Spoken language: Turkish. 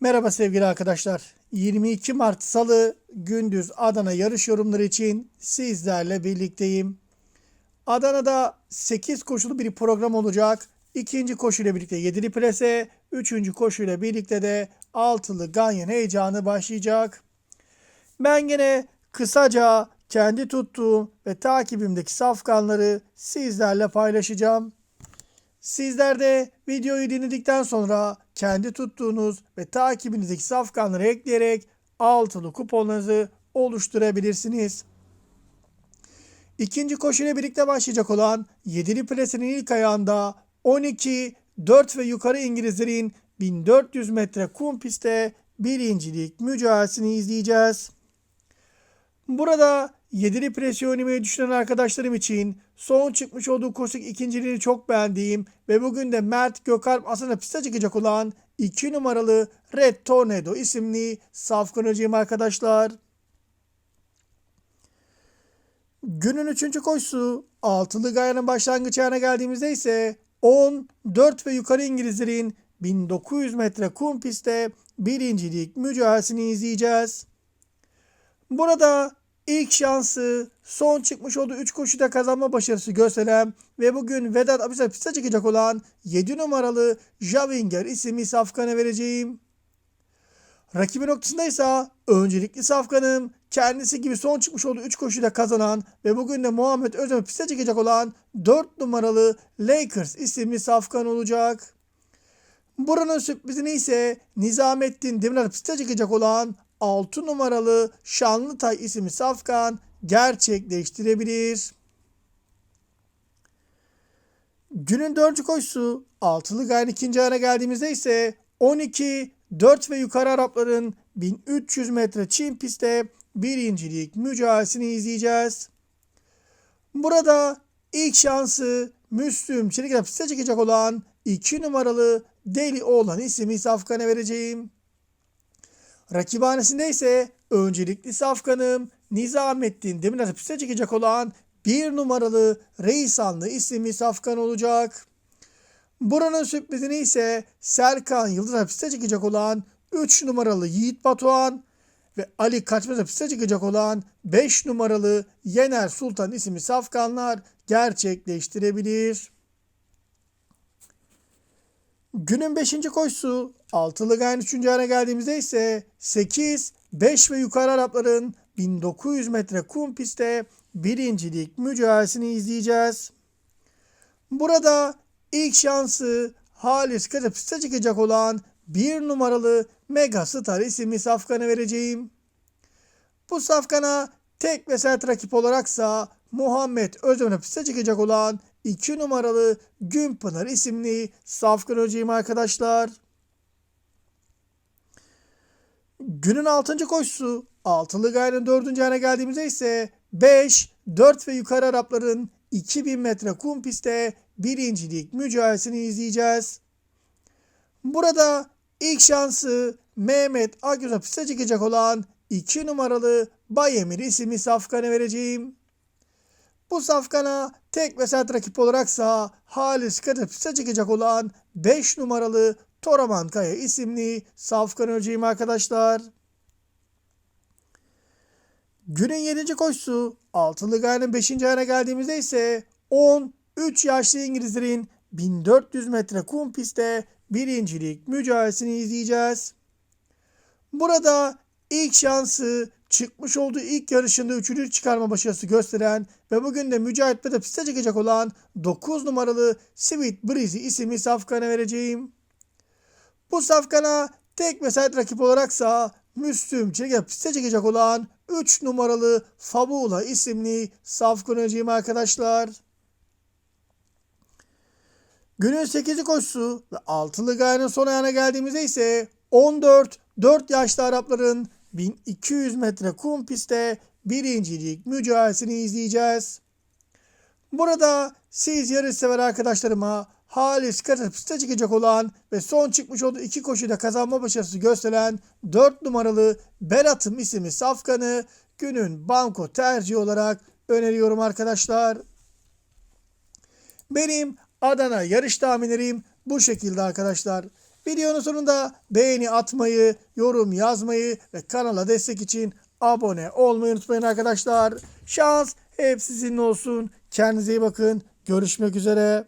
Merhaba sevgili arkadaşlar. 22 Mart Salı gündüz Adana yarış yorumları için sizlerle birlikteyim. Adana'da 8 koşulu bir program olacak. İkinci koşuyla birlikte 7'li plase, üçüncü koşuyla birlikte de altılı ganyan heyecanı başlayacak. Ben gene kısaca kendi tuttuğum ve takibimdeki safkanları sizlerle paylaşacağım. Sizler de videoyu dinledikten sonra kendi tuttuğunuz ve takibinizdeki safkanları ekleyerek altılı kuponlarınızı oluşturabilirsiniz. İkinci koşuyla birlikte başlayacak olan 7'li plesinin ilk ayağında 12, 4 ve yukarı İngilizlerin 1400 metre kum pistte birincilik mücadelesini izleyeceğiz. Burada yedili presi düşünen arkadaşlarım için son çıkmış olduğu koşuk ikinciliğini çok beğendiğim ve bugün de Mert Gökalp aslında piste çıkacak olan 2 numaralı Red Tornado isimli safkanıcıyım arkadaşlar. Günün üçüncü koşusu altılı gayanın başlangıç ayağına geldiğimizde ise 10, 4 ve yukarı İngilizlerin 1900 metre kum pistte birincilik mücadelesini izleyeceğiz. Burada ilk şansı son çıkmış olduğu 3 koşuda kazanma başarısı gösteren ve bugün Vedat Abis'e piste çıkacak olan 7 numaralı Javinger isimli safkana vereceğim. Rakibi noktasında ise öncelikli safkanım kendisi gibi son çıkmış olduğu 3 koşuda kazanan ve bugün de Muhammed Özem'e piste çıkacak olan 4 numaralı Lakers isimli safkan olacak. Buranın sürprizini ise Nizamettin Demirel piste çıkacak olan 6 numaralı Şanlıtay isimli safkan gerçekleştirebilir. Günün dördüncü koşusu altılı gayen ikinci ayına geldiğimizde ise 12, 4 ve yukarı Arapların 1300 metre Çin pistte birincilik mücadelesini izleyeceğiz. Burada ilk şansı Müslüm Çelik'e piste çıkacak olan 2 numaralı Deli Oğlan isimli safkana vereceğim. Rakibhanesinde ise öncelikli safkanım Nizamettin Demirel piste çıkacak olan 1 numaralı Reisanlı isimli safkan olacak. Buranın sürprizini ise Serkan Yıldız piste çıkacak olan 3 numaralı Yiğit Batuhan ve Ali Kaçmaz'a piste çıkacak olan 5 numaralı Yener Sultan isimli safkanlar gerçekleştirebilir. Günün 5. koşusu altılı gayen 3. ayına geldiğimizde ise 8, 5 ve yukarı Arapların 1900 metre kum pistte birincilik mücadelesini izleyeceğiz. Burada ilk şansı Halis piste çıkacak olan 1 numaralı Mega Star isimli safkanı vereceğim. Bu safkana tek ve sert rakip olaraksa Muhammed Özdemir'e piste çıkacak olan 2 numaralı Günpınar isimli safkan hocayım arkadaşlar. Günün 6. koşusu altılı gayenin 4. ayına geldiğimizde ise 5, 4 ve yukarı Arapların 2000 metre kum pistte birincilik mücadelesini izleyeceğiz. Burada ilk şansı Mehmet Akgöz'e piste çıkacak olan 2 numaralı Bayemir isimli safkanı vereceğim. Bu safkana tek ve sert rakip olaraksa Halis Kadir piste çıkacak olan 5 numaralı Toraman Kaya isimli safkan öreceğim arkadaşlar. Günün 7. koşusu altılı gayenin 5. ayına geldiğimizde ise 10 3 yaşlı İngilizlerin 1400 metre kum pistte birincilik mücadelesini izleyeceğiz. Burada ilk şansı çıkmış olduğu ilk yarışında üçüncü çıkarma başarısı gösteren ve bugün de Mücahit'te piste çıkacak olan 9 numaralı Sweet Breezy isimli safkana vereceğim. Bu safkana tek ve sert rakip olaraksa Müslüm Çelik'e piste çıkacak olan 3 numaralı Fabula isimli safkan öneceğim arkadaşlar. Günün 8. koşusu ve altılı gayenin son ayağına geldiğimizde ise 14 4 yaşlı Arapların 1200 metre kum pistte birincilik mücadelesini izleyeceğiz. Burada siz yarış sever arkadaşlarıma Halis Katır piste çıkacak olan ve son çıkmış olduğu iki koşuda kazanma başarısı gösteren 4 numaralı Berat'ım isimli safkanı günün banko tercihi olarak öneriyorum arkadaşlar. Benim Adana yarış tahminlerim bu şekilde arkadaşlar. Videonun sonunda beğeni atmayı, yorum yazmayı ve kanala destek için abone olmayı unutmayın arkadaşlar. Şans hep sizinle olsun. Kendinize iyi bakın. Görüşmek üzere.